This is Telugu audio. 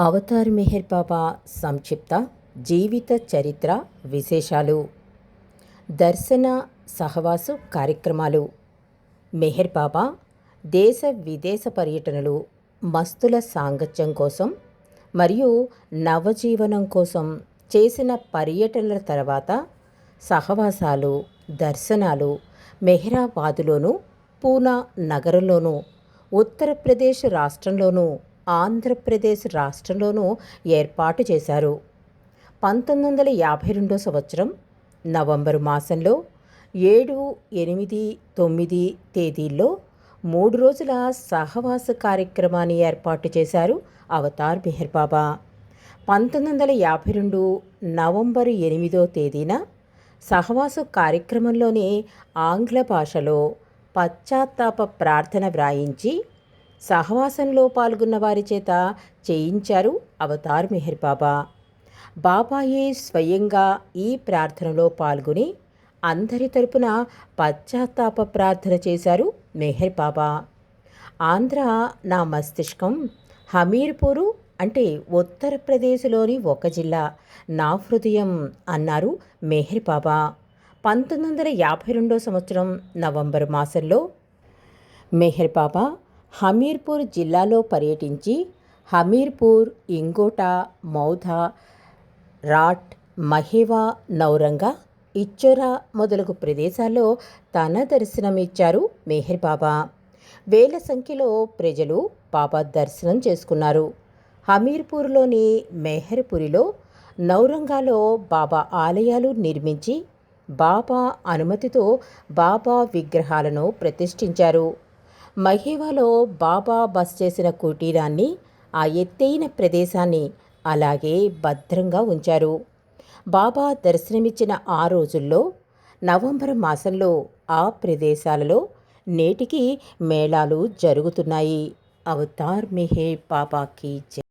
అవతార్ మెహర్ బాబా సంక్షిప్త జీవిత చరిత్ర విశేషాలు. దర్శన సహవాసు కార్యక్రమాలు. మెహర్ బాబా దేశ విదేశ పర్యటనలు మస్తుల సాంగత్యం కోసం మరియు నవజీవనం కోసం చేసిన పర్యటనల తర్వాత సహవాసాలు దర్శనాలు మెహ్రాబాదులోను పూనా నగరంలోను ఉత్తరప్రదేశ్ రాష్ట్రంలోనూ ఆంధ్రప్రదేశ్ రాష్ట్రంలోనూ ఏర్పాటు చేశారు. పంతొమ్మిది వందల యాభై రెండో సంవత్సరం నవంబరు మాసంలో ఏడు ఎనిమిది తొమ్మిది తేదీల్లో మూడు రోజుల సహవాస కార్యక్రమాన్ని ఏర్పాటు చేశారు అవతార్ మెహర్ బాబా. పంతొమ్మిది వందల యాభై రెండు నవంబరు ఎనిమిదో తేదీన సహవాస కార్యక్రమంలోనే ఆంగ్ల భాషలో పశ్చాత్తాప ప్రార్థన వ్రాయించి సహవాసంలో పాల్గొన్న వారి చేత చేయించారు అవతార్ మెహర్ బాబా. బాబాయే స్వయంగా ఈ ప్రార్థనలో పాల్గొని అందరి తరపున పశ్చాత్తాప ప్రార్థన చేశారు మెహర్ బాబా. ఆంధ్ర నా మస్తిష్కం హమీర్పూరు అంటే ఉత్తరప్రదేశ్లోని ఒక జిల్లా నా హృదయం అన్నారు మెహర్ బాబా. పంతొమ్మిది వందల యాభై రెండో సంవత్సరం నవంబర్ మాసంలో మెహర్ బాబా హమీర్పూర్ జిల్లాలో పర్యటించి హమీర్పూర్ ఇంగోటా మౌధా రాట్ మహేవా నౌరంగా ఇచ్చోరా మొదలగు ప్రదేశాల్లో తన దర్శనమిచ్చారు మెహర్ బాబా. వేల సంఖ్యలో ప్రజలు బాబా దర్శనం చేసుకున్నారు. హమీర్పూర్లోని మెహర్పురిలో నౌరంగాలో బాబా ఆలయాలు నిర్మించి బాబా అనుమతితో బాబా విగ్రహాలను ప్రతిష్ఠించారు. మహేవాలో బాబా బస్ చేసిన కుటీరాన్ని ఆ ఎత్తైన ప్రదేశాన్ని అలాగే భద్రంగా ఉంచారు. బాబా దర్శనమిచ్చిన ఆ రోజుల్లో నవంబర్ మాసంలో ఆ ప్రదేశాలలో నేటికి మేళాలు జరుగుతున్నాయి. అవతార్ మెహే బాబాకి జ.